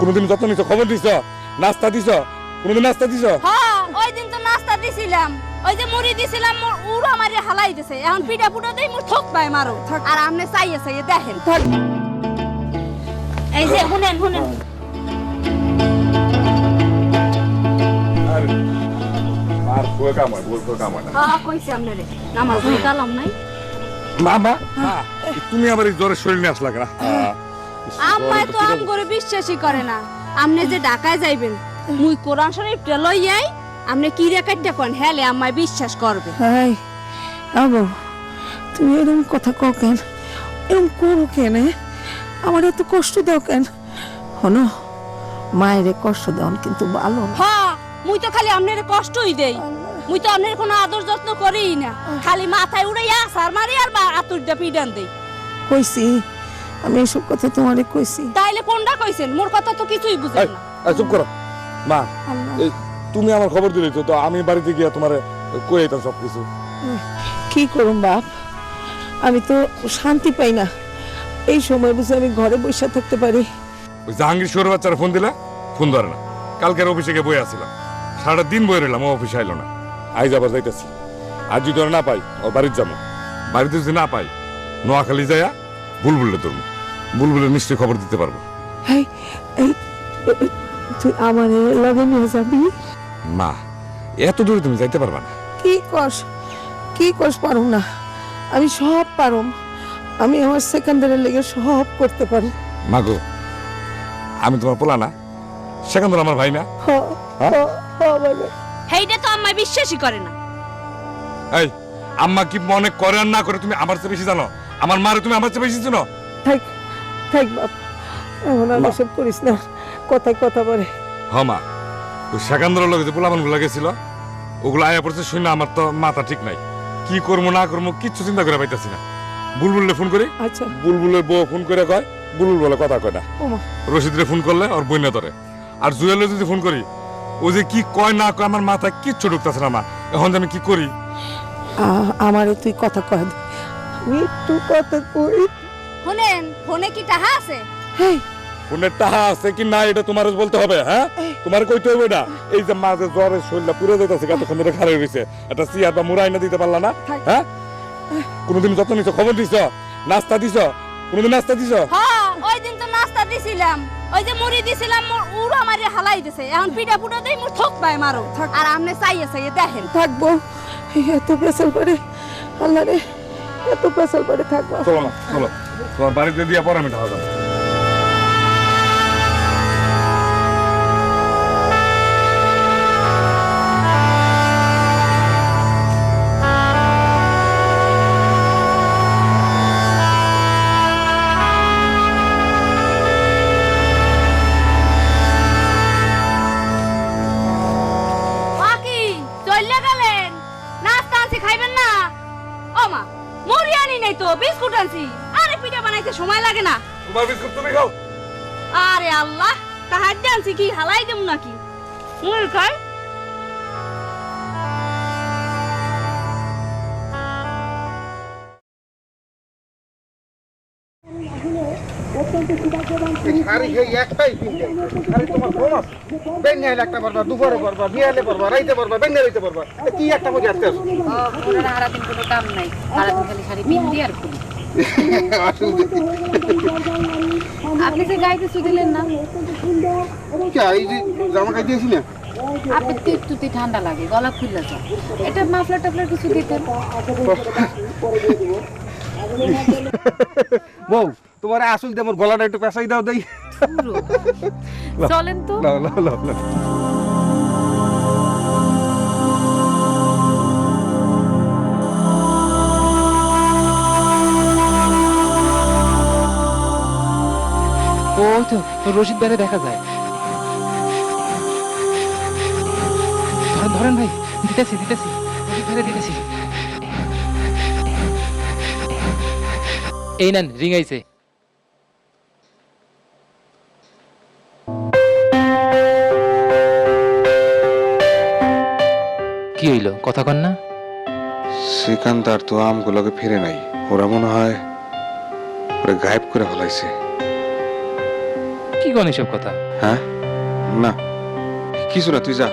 কোনোদিন যত্ন নিছ? খবর দিছ? নাস্তা দিছ? কোনোদিন নাস্তা দিছ? হ্যাঁ ওই দিন তো নাস্তা দিছিলাম। ওই যে মুড়ি দিছিলাম মোর উড়া মারি হালাই দিছে। এখন পিঠা পুটা দেই মোর থক পায় মারো। আর আমনে চাইয়ে চাইয়ে দেখেন। এই যে শুনেন শুনেন। আর আর ফুয়ে কাম হয় বল ফুয়ে কাম হয় না। হ্যাঁ কইছি আপনারে নামাজ পড়ে কালাম নাই? মা মা মা, তুমি আবার এই জ্বরের শরীর নিয়ে আসলা কেনা? আম্মায় তো আম করে বিশ্বাসই করে না। আমনে যে ঢাকায় যাইবেন মুই কোরআন শরীফটা লইয়াই আমনে কি রেখাইটা কোন? হেলে আম্মায় বিশ্বাস করবে। হাই আবো তুমি এরকম কথা কও কেন? এরকম করো কেন আমার এত কষ্ট দাও কেন? হনো মায়ের কষ্ট দেওয়ান কিন্তু ভালো হ্যাঁ মুই তো খালি আমনের কষ্টই দেই। মুই তো আমনের কোনো আদর যত্ন করিই না। খালি মাথায় উড়াইয়া সার মারি আর বা আতুরটা পিডান দেই। কইছি আমি এসব কথা তোমারে কইছি। তাইলে কোনটা কইছেন? মোর কথা তো কিছুই বুঝেন না। এই, চুপ করো। মা এই তুমি আমার খবর দিলে তো তো আমি বাড়িতে গিয়া তোমার কই আইতাম সব কিছু কি করুম বাপ? আমি তো শান্তি পাই না। এই সময় বুঝে আমি ঘরে বসে থাকতে পারি। ওই জাহাঙ্গীর শহরের বাচ্চারা ফোন দিলা ফোন ধরে না। কালকের অফিসে গিয়ে বই আসছিলাম সারাটা দিন বই রইলাম ও অফিসে আইলো না। আজ আবার যাইতেছি। আজ যদি ওরা না পাই ও বাড়িতে যাব। বাড়িতে যদি না পাই নোয়াখালী যাইয়া বুলবুলে ধরবো বুলবুলের নিশ্চয়ই খবর দিতে পারব। এই তুই আমার লগে নিয়ে যাবি? মা এত দূরে তুমি যাইতে পারবা না। কি কস কি কস পারুম না। আমি সব পারুম। আমি আমার সেকেন্ডারের লেগে সব করতে পারি। মা গো আমি তোমার পোলা না। সেখান আমার ভাই না। হ, হ, হ, বাবা। হেইটা তো আম্মায় বিশ্বাসই করে না। এই আম্মা কি মনে করে আর না করে তুমি আমার চেয়ে বেশি জানো? আমার মারে তুমি আমার চেয়ে বেশি জানো থাক থাক বাপ এখন আর। এসব করিস না কথায় কথা বলে। হ মা। ওই সেকান্দর লোক যে পোলাপানগুলা গেছিল ওগুলো আয়া পড়ছে শুনে আমার তো মাথা ঠিক নাই। কি করব না করব কিচ্ছু চিন্তা করে পাইতাছি না। বুলবুলে ফোন করি। আচ্ছা। বুলবুলের বউ ফোন করে কয় বুলবুল বলে কথা কয় না। রশিদরে ফোন করলে ওর বইনা ধরে। আর জুয়েলে যদি ফোন করি ও যে কি কয় না কয় আমার মাথায় কিচ্ছু ঢুকতেছে না মা। এখন যে আমি কি করি? আ- আমারে তুই কথা কয় একটু কথা কই শুনেন ফোনে কি টাহা আছে? হেই। ফোনের টাহা আছে কি না এটা তোমার বলতে হবে হ্যাঁ? তোমার কইতে হবে না। এই যে মাঝে জ্বরের শরীরটা পুরো যেতেছে কতক্ষণ ধরে খারাপ হয়েছে একটা চেয়ার বা মুড়াই না দিতে পারলা না। হ্যাঁ? কোনোদিন যত্ন নিছ খবর দিছ? নাস্তা দিছ? কোনোদিন নাস্তা দিছ? হ্যাঁ ওই দিন তো নাস্তা দিছিলাম। ওই যে মুড়ি দিছিলাম মোর উড়া মারি হালাই দিছে এখন পিঠা পুটা দেই মোর থক পায় মারো। আর আমনে চাইয়ে চাইয়ে দেখেন। থাকব। এত পেশাল করে আল্লাহ রে। এত পেশাল করে থাকব। চলো না চলো। তোমার বাড়িতে দিয়ে পরে আমি ঢাকা মা মুড়ি নাই তো বিস্কুট আনছি। আরে পিঠা বানাইতে সময় লাগে না। তোমার বিস্কুট তুমি খাও। আরে আল্লাহ তাহার আনছি কি হালাই দেব নাকি? মুর খাই শাড়ি সেই একটাই কিনতে শাড়ি তোমার কম আছে। বেঙ্গে একটা পারবা দুপুরে পারবা বিয়ালে পারবা রাইতে পারবা বেঙ্গে রাইতে পারবা। কি একটা মধ্যে আসতে আসো। সারাদিন কোনো কাম নাই সারাদিন খালি শাড়ি পিন্দি আর খুলি আপনি যে গাইতে দিলেন না এই যে জামা খাই দিয়েছি না আপনি তো একটুতে ঠান্ডা লাগে গলা খুললে যায় এটা মাফলার টাফলার কিছু দিতেন বউ তোমার আসল দিয়ে আমার গলাটা একটু পেশাই দাও দেই। চলেন তো। লাও লাও লাও লাও। ওই তো রশিদ বাইরে দেখা যায়। ধরেন ধরেন ভাই দিতেছি দিতেছি। রশিদ ভাইরে দিতেছি। এই নেন রিং আইছে। কি হইল? কথা কন না। শ্রীকান্ত তো আমগুলোকে ফিরে নাই। ওরা মনে হয় ওরা গায়েব করে ফেলাইছে। কি কোন এসব কথা? হ্যাঁ? না। কিছু না তুই যা।